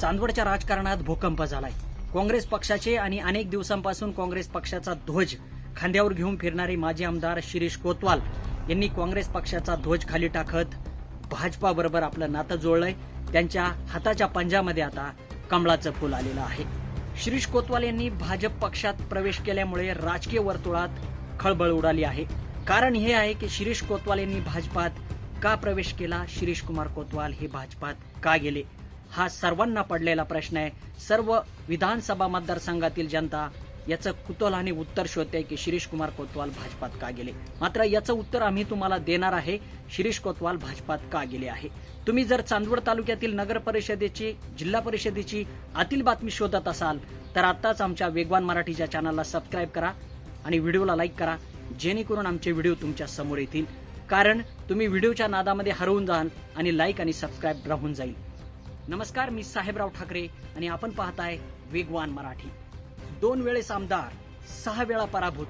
चांदवडच्या राजकारणात भूकंप झालाय. काँग्रेस पक्षाचे आणि अनेक दिवसांपासून काँग्रेस पक्षाचा ध्वज खांद्यावर घेऊन फिरणारे माजी आमदार शिरीष कोतवाल यांनी काँग्रेस पक्षाचा ध्वज खाली टाकत भाजपाबरोबर आपलं नातं जोडलंय. त्यांच्या हाताच्या पंजामध्ये आता कमळाचं फुल आलेलं आहे. शिरीष कोतवाल यांनी भाजप पक्षात प्रवेश केल्यामुळे राजकीय वर्तुळात खळबळ उडाली आहे. कारण हे आहे की शिरीष कोतवाल यांनी भाजपात का प्रवेश केला? शिरीष कुमार कोतवाल हे भाजपात का गेले? हा सर्वांना पडलेला प्रश्न आहे. सर्व विधानसभा मतदारसंघातील जनता याचं कुतूहलाने उत्तर शोधते की शिरीष कुमार कोतवाल भाजपात का गेले? मात्र याचं उत्तर आम्ही तुम्हाला देणार आहे. शिरीष कोतवाल भाजपात का गेले आहे? तुम्ही जर चांदवड तालुक्यातील नगर परिषदेची जिल्हा परिषदेची आतील बातमी शोधत असाल तर आत्ताच आमच्या वेगवान मराठीच्या चॅनलला सबस्क्राईब करा आणि व्हिडिओला लाईक करा. जेणेकरून आमचे व्हिडिओ तुमच्यासमोर येतील. कारण तुम्ही व्हिडिओच्या नादामध्ये हरवून जाल आणि लाईक आणि सबस्क्राईब राहून जाईल. नमस्कार मी साहेबराव ठाकरे आणि आपण पाहताय वेगवान मराठी. दोन वेळेस आमदार सहा वेळा पराभूत.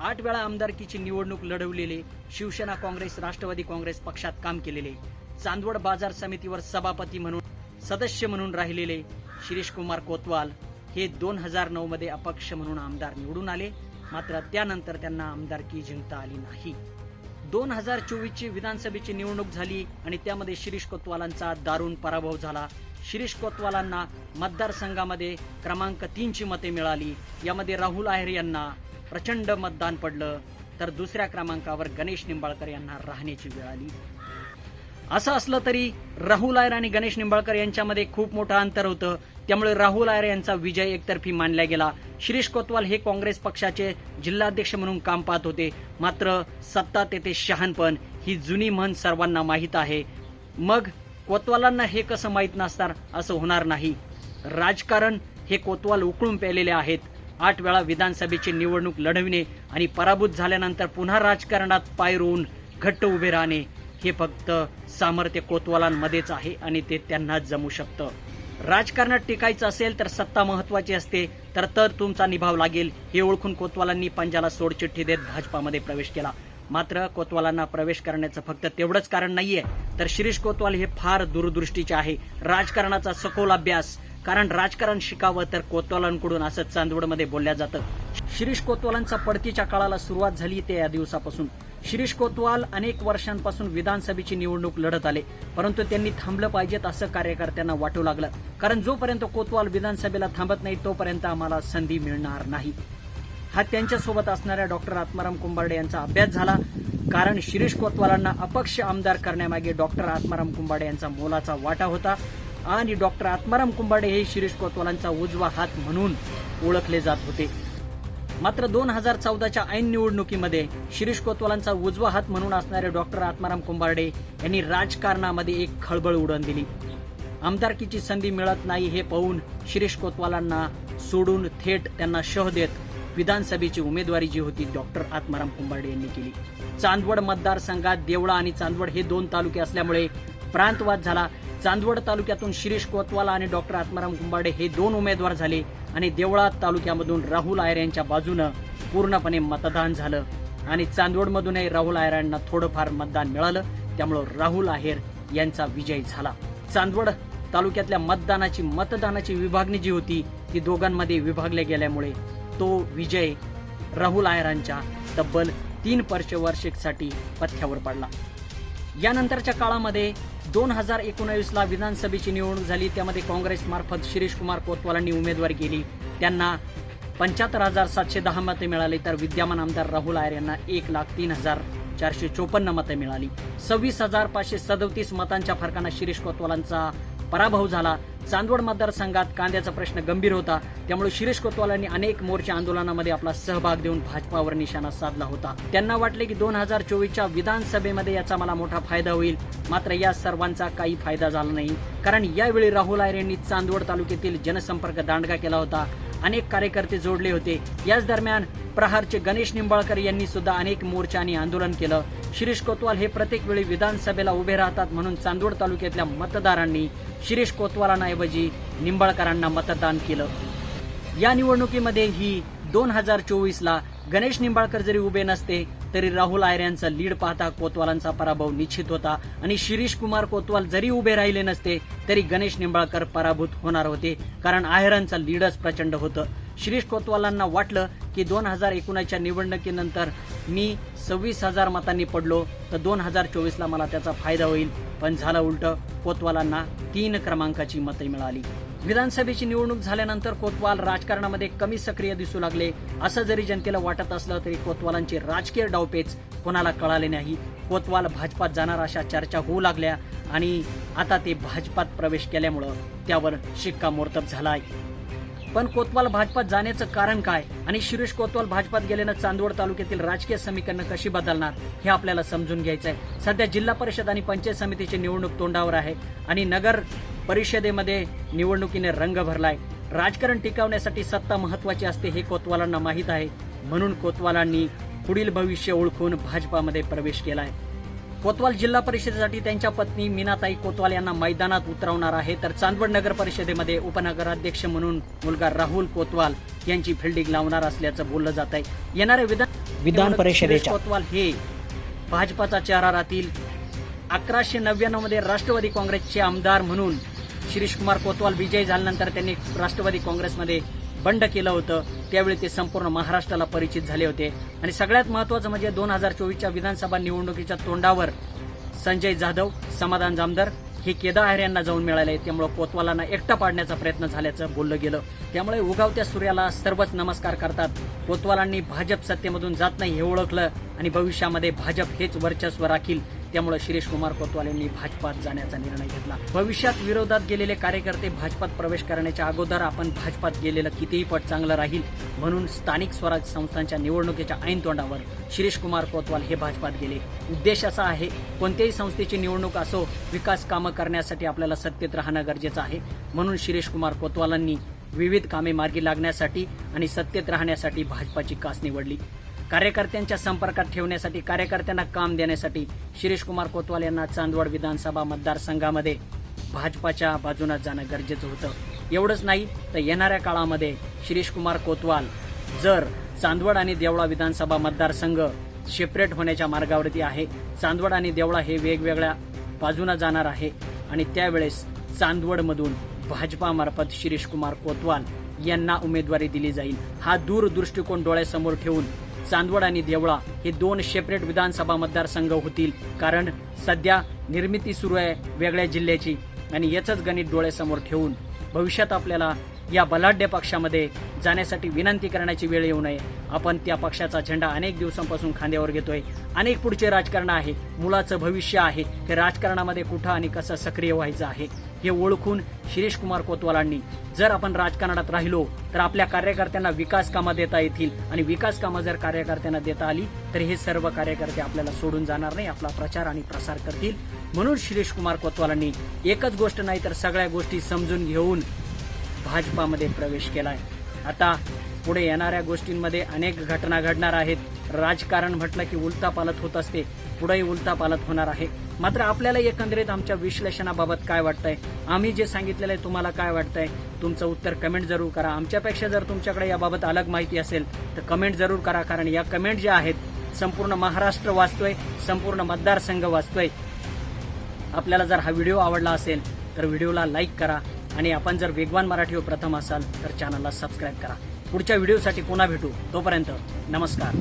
आठ वेळा आमदारकीची निवडणूक लढवलेले शिवसेना काँग्रेस राष्ट्रवादी काँग्रेस पक्षात काम केलेले. चांदवड बाजार समितीवर सभापती म्हणून सदस्य म्हणून राहिलेले शिरीष कुमार कोतवाल हे दोन हजार नऊ मध्ये अपक्ष म्हणून आमदार निवडून आले. मात्र त्यानंतर त्यांना आमदारकी जिंकता आली नाही. दोन हजार चोवीसची विधानसभेची निवडणूक झाली आणि त्यामध्ये शिरीष कोतवालांचा दारुण पराभव झाला. शिरीष कोतवालांना मतदारसंघामध्ये क्रमांक तीनची मते मिळाली. यामध्ये राहुल आहेर यांना प्रचंड मतदान पडलं. तर दुसऱ्या क्रमांकावर गणेश निंबाळकर यांना राहण्याची वेळ आली. असं असलं तरी राहुल आयर आणि गणेश निंबाळकर यांच्यामध्ये खूप मोठं अंतर होतं. त्यामुळे राहुल आयर यांचा विजय एकतर्फी मानला गेला. शिरीष कोतवाल हे काँग्रेस पक्षाचे जिल्हाध्यक्ष म्हणून काम पाहत होते. मात्र सत्ता तेथे शहाणपण ही जुनी म्हण सर्वांना माहीत आहे. मग कोतवालांना हे कसं माहीत नसणार असं होणार नाही. राजकारण हे कोतवाल उकळून पेलेले आहेत. आठ वेळा विधानसभेची निवडणूक लढविणे आणि पराभूत झाल्यानंतर पुन्हा राजकारणात पाय रोवून घट्ट उभे राहणे हे फक्त सामर्थ्य कोतवालांमध्येच आहे आणि ते त्यांनाच जमू शकतं. राजकारणात टिकायचं असेल तर सत्ता महत्वाची असते तर तर तुमचा निभाव लागेल हे ओळखून कोतवालांनी पंजाला सोडचिठ्ठी देत भाजपामध्ये प्रवेश केला. मात्र कोतवालांना प्रवेश करण्याचं फक्त तेवढंच कारण नाहीये तर शिरीष कोतवाल हे फार दूरदृष्टीचे आहे. राजकारणाचा सखोल अभ्यास कारण राजकारण शिकावं तर कोतवालांकडून असं चांदवडमध्ये बोलल्या जातं. शिरीष कोतवालांचा पडतीच्या काळाला सुरुवात झाली ते या दिवसापासून. शिरीष कोतवाल अनेक वर्षांपासून विधानसभेची निवडणूक लढत आले परंतु त्यांनी थांबलं पाहिजेत असं कार्यकर्त्यांना वाटू लागलं. कारण जोपर्यंत कोतवाल विधानसभेला थांबत नाही तोपर्यंत आम्हाला संधी मिळणार नाही. हा त्यांच्यासोबत असणाऱ्या डॉक्टर आत्माराम कुंभार्डे यांचा अभ्यास झाला. कारण शिरीष कोतवालांना अपक्ष आमदार करण्यामागे डॉक्टर आत्माराम कुंभारडे यांचा मोलाचा वाटा होता आणि डॉक्टर आत्माराम कुंभारडे हे शिरीष कोतवालांचा उजवा हात म्हणून ओळखले जात होते. मात्र दोन हजार चौदाच्या ऐन निवडणुकीमध्ये शिरीष कोतवालांचा उजवा हात म्हणून असणारे डॉक्टर आत्माराम कुंभार्डे यांनी राजकारणामध्ये एक खळबळ उडवून दिली. आमदारकीची संधी मिळत नाही हे पाहून शिरीष कोतवालांना सोडून थेट त्यांना शह देत विधानसभेची उमेदवारी जी होती डॉक्टर आत्माराम कुंभार्डे यांनी केली. चांदवड मतदारसंघात देवळा आणि चांदवड हे दोन तालुके असल्यामुळे प्रांतवाद झाला. चांदवड तालुक्यातून शिरीष कोतवाला आणि डॉक्टर आत्माराम कुंभार्डे हे दोन उमेदवार झाले. आणि देवळा तालुक्यामधून राहुल आयर यांच्या बाजूनं पूर्णपणे मतदान झालं. आणि चांदवडमधूनही राहुल आयर यांना थोडंफार मतदान मिळालं. त्यामुळं राहुल आहेर यांचा विजय झाला. चांदवड तालुक्यातल्या मतदानाची मतदानाची विभागणी जी होती ती दोघांमध्ये विभागल्या गेल्यामुळे तो विजय राहुल आयरांच्या तब्बल तीन पंचवार्षिकसाठी पथ्यावर पडला. यानंतरच्या काळामध्ये दोन हजार एकोणावीसला विधानसभेची निवडणूक झाली. त्यामध्ये काँग्रेसमार्फत शिरीष कुमार कोतवालांनी उमेदवारी केली. त्यांना पंच्याहत्तर हजार सातशे दहा मते मिळाली तर विद्यमान आमदार राहुल आयर यांना एक लाख तीन हजार चारशे चोपन्न मतं मिळाली. सव्वीस हजार पाचशे सदतीस मतांच्या फरकानं शिरीष कोतवालांचा पराभव झाला. चांदवड मतदारसंघात कांद्याचा प्रश्न गंभीर होता. त्यामुळे शिरीष कोतवालांनी अनेक मोर्चा आंदोलनामध्ये आपला सहभाग देऊन भाजपावर निशाणा साधला होता. त्यांना वाटले की दोन हजार चोवीसच्या विधानसभेमध्ये याचा मला मोठा फायदा होईल. मात्र या सर्वांचा काही फायदा झाला नाही. कारण यावेळी राहुल आयर यांनी चांदवड तालुक्यातील जनसंपर्क दांडगा केला होता. अनेक कार्यकर्ते जोडले होते. याच दरम्यान प्रहारचे गणेश निंबाळकर यांनी सुद्धा अनेक मोर्चा आणि आंदोलन केलं. शिरीष कोतवाल हे प्रत्येक वेळी विधानसभेला उभे राहतात म्हणून चांदोड तालुक्यातल्या मतदारांनी शिरीष कोतवालांऐवजी निंबाळकरांना मतदान केलं. या निवडणुकीमध्ये ही दोन हजार चोवीसला गणेश निंबाळकर जरी उभे नसते तरी राहुल आयऱ्यांचा लीड पाहता कोतवालांचा पराभव निश्चित होता. आणि शिरीष कुमार कोतवाल जरी उभे राहिले नसते तरी गणेश निंबाळकर पराभूत होणार होते कारण आयरांचा लीडच प्रचंड होतं. शिरीष कोतवालांना वाटलं की दोन हजार एकोणीसच्या निवडणुकीनंतर मी सव्वीस हजार मतांनी पडलो तर दोन हजार चोवीसला मला त्याचा फायदा होईल. पण झालं उलटं कोतवालांना तीन क्रमांकाची मते मिळाली. विधानसभेची निवडणूक झाल्यानंतर कोतवाल राजकारणामध्ये कमी सक्रिय दिसू लागले. असं जरी जनतेला वाटत असलं तरी कोतवालांचे राजकीय डावपेच कोणाला कळाले नाही. कोतवाल भाजपात जाणार अशा चर्चा होऊ लागल्या आणि आता ते भाजपात प्रवेश केल्यामुळं त्यावर शिक्कामोर्तब झाला आहे पण कोतवाल भाजपात जाण्याचं कारण काय? आणि शिरीष कोतवाल भाजपात गेल्यानं चांदवड तालुक्यातील राजकीय समीकरणं कशी बदलणार? हे आपल्याला समजून घ्यायचं आहे सध्या जिल्हा परिषद आणि पंचायत समितीची निवडणूक तोंडावर आहे आणि नगर परिषदेमध्ये निवडणुकीने रंग भरलाय. राजकारण टिकवण्यासाठी सत्ता महत्वाची असते हे कोतवालांना माहीत आहे. म्हणून कोतवालांनी पुढील भविष्य ओळखून भाजपामध्ये प्रवेश केलाय. कोतवाल जिल्हा परिषदेसाठी त्यांच्या पत्नी मीनाताई कोतवाल यांना मैदानात उतरवणार आहे. तर चांदवड नगर परिषदेमध्ये उपनगराध्यक्ष म्हणून मुलगा राहुल कोतवाल यांची फिल्डिंग लावणार असल्याचं बोललं जात आहे. येणाऱ्या विधान विधान परिषदेच्या- कोतवाल हे भाजपाचा चेहरा राहतील. अकराशे नव्याण्णवमध्ये राष्ट्रवादी काँग्रेसचे आमदार म्हणून शिरीष कुमार कोतवाल विजय झाल्यानंतर त्यांनी राष्ट्रवादी काँग्रेसमध्ये बंड केलं होतं. त्यावेळी ते संपूर्ण महाराष्ट्राला परिचित झाले होते. आणि सगळ्यात महत्वाचं म्हणजे दोन हजार चोवीसच्या विधानसभा निवडणुकीच्या तोंडावर संजय जाधव समाधान जामदार हे केदार आहेर यांना जाऊन मिळाले. त्यामुळे कोतवालांना एकटं पाडण्याचा प्रयत्न झाल्याचं बोललं गेलं. त्यामुळे उगावत्या सूर्याला सर्वच नमस्कार करतात. कोतवालांनी भाजप सत्तेमधून जात नाही हे ओळखलं आणि भविष्यामध्ये भाजप हेच वर्चस्व राखील. त्यामुळे शिरीष कुमार कोतवाल यांनी भाजपात जाण्याचा निर्णय घेतला. भविष्यात विरोधात गेलेले कार्यकर्ते भाजपात प्रवेश करण्याच्या अगोदर आपण भाजपात गेलेलं कितीही पट चांगलं राहील म्हणून स्थानिक स्वराज्य संस्थांच्या निवडणुकीच्या ऐन तोंडावर शिरीष कुमार कोतवाल हे भाजपात गेले. उद्देश असा आहे कोणत्याही संस्थेची निवडणूक असो विकास कामं करण्यासाठी आपल्याला सत्तेत राहणं गरजेचं आहे. म्हणून शिरीष कुमार कोतवालांनी विविध कामे मार्गी लागण्यासाठी आणि सत्तेत राहण्यासाठी भाजपाची कास निवडली. कार्यकर्त्यांच्या संपर्कात ठेवण्यासाठी कार्यकर्त्यांना काम देण्यासाठी शिरीष कुमार कोतवाल यांना चांदवड विधानसभा मतदारसंघामध्ये भाजपाच्या बाजूने जाणं गरजेचं होतं. एवढंच नाही तर येणाऱ्या काळामध्ये शिरीष कुमार कोतवाल जर चांदवड आणि देवळा विधानसभा मतदारसंघ सेपरेट होण्याच्या मार्गावरती आहे चांदवड आणि देवळा हे वेगवेगळ्या बाजूने जाणार आहे आणि त्यावेळेस चांदवडमधून भाजपामार्फत शिरीष कुमार कोतवाल यांना उमेदवारी दिली जाईल. हा दूरदृष्टिकोन डोळ्यासमोर ठेवून चांदवड आणि देवळा हे दोन सेपरेट विधानसभा मतदारसंघ होतील. कारण सध्या निर्मिती सुरू आहे वेगळ्या जिल्ह्याची आणि याचंच गणित डोळ्यासमोर ठेवून भविष्यात आपल्याला या बलाढ्य पक्षामध्ये जाण्यासाठी विनंती करण्याची वेळ येऊ नये. आपण त्या पक्षाचा झेंडा अनेक दिवसांपासून खांद्यावर घेतोय. अनेक पुढचे राजकारण आहे. मुलाचं भविष्य आहे. ते राजकारणामध्ये कुठं आणि कसं सक्रिय व्हायचं आहे? हे ओळखून शिरीष कुमार कोतवालांनी. जर आपण राजकारणात राहिलो तर आपल्या कार्यकर्त्यांना विकास कामं देता येतील. आणि विकास कामं जर कार्यकर्त्यांना देता आली तर हे सर्व कार्यकर्ते आपल्याला सोडून जाणार नाही आपला प्रचार आणि प्रसार करतील. म्हणून शिरीष कुमार कोतवालांनी एकच गोष्ट नाही तर सगळ्या गोष्टी समजून घेऊन भाजपामध्ये प्रवेश केलाय. आता पुढे येणाऱ्या गोष्टींमध्ये अनेक घटना घडणार आहेत. राजकारण म्हटलं की उलता पालत होत असते. पुढेही उलतापालत होणार आहे. मात्र आपल्याला एकंदरीत आमच्या विश्लेषणाबाबत काय वाटतंय? आम्ही जे सांगितलेलं आहे तुम्हाला काय वाटतंय? तुमचं उत्तर कमेंट जरूर करा. आमच्यापेक्षा जर तुमच्याकडे याबाबत अलग माहिती असेल तर कमेंट जरूर करा कारण या कमेंट ज्या आहेत संपूर्ण महाराष्ट्र वाचतोय संपूर्ण मतदारसंघ वाचतोय. आपल्याला जर हा व्हिडिओ आवडला असेल तर व्हिडिओला लाईक करा. आणि आपण जर वेगवान मराठीवर हो प्रथम असाल तर चॅनलला सबस्क्राईब करा. पुढच्या व्हिडिओसाठी पुन्हा भेटू. तोपर्यंत नमस्कार.